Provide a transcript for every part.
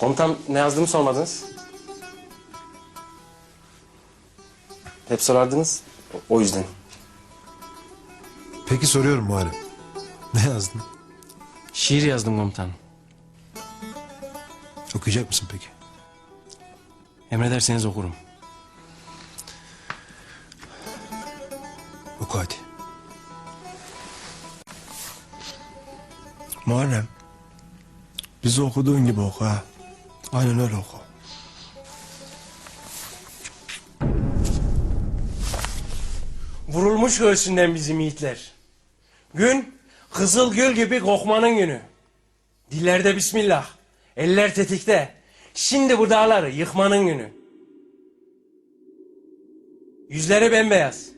Komutan ne yazdığımı sormadınız. Hep sorardınız. O- yüzden. Peki soruyorum Muharrem. Ne yazdın? Şiir yazdım komutan. Okuyacak mısın peki? Emrederseniz okurum. Oku hadi. Muharrem. Bizi okuduğun gibi oku ha. Aynen öyle oku. Vurulmuş göğsünden bizim yiğitler. Gün kızıl gül gibi kokmanın günü. Dillerde bismillah, eller tetikte. Şimdi bu dağları yıkmanın günü. Yüzleri bembeyaz,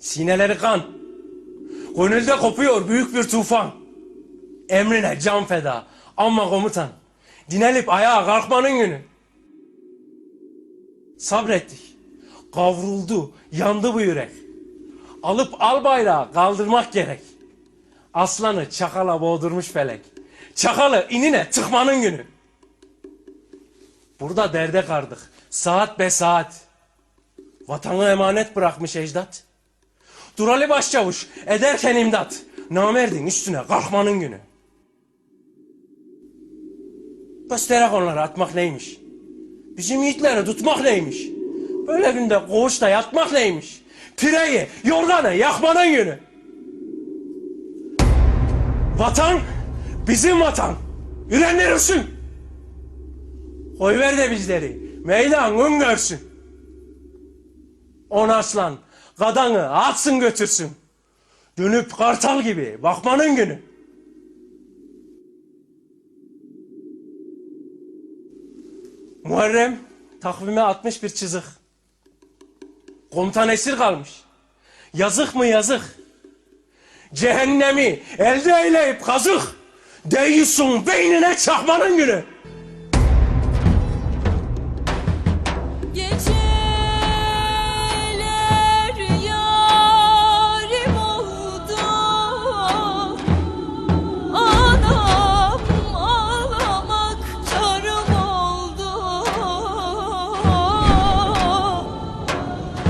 sineleri kan. Gönülde kopuyor büyük bir tufan. Emrine can feda ama komutan. Dinelip ayağa kalkmanın günü. Sabrettik. Kavruldu, yandı bu yürek. Alıp al bayrağı kaldırmak gerek. Aslanı çakala boğdurmuş felek. Çakalı inine tıkmanın günü. Burada derde kardık. Saat be saat. Vatanı emanet bırakmış ecdat. Durali başçavuş ederken imdat. Namerdin üstüne kalkmanın günü. Gösterek onları atmak neymiş? Bizim yiğitleri tutmak neymiş? Böyle günde koğuşta yatmak neymiş? Pireyi, yorganı yakmanın günü. Vatan, bizim vatan. Yürenler ölsün. Koyver de bizleri, meydan gün görsün. On aslan, kadanı atsın götürsün. Dönüp kartal gibi bakmanın günü. Muharrem takvime atmış bir çizik. Komutan esir kalmış. Yazık mı yazık. Cehennemi elde eyleyip kazık. Değilsin beynine çakmanın günü.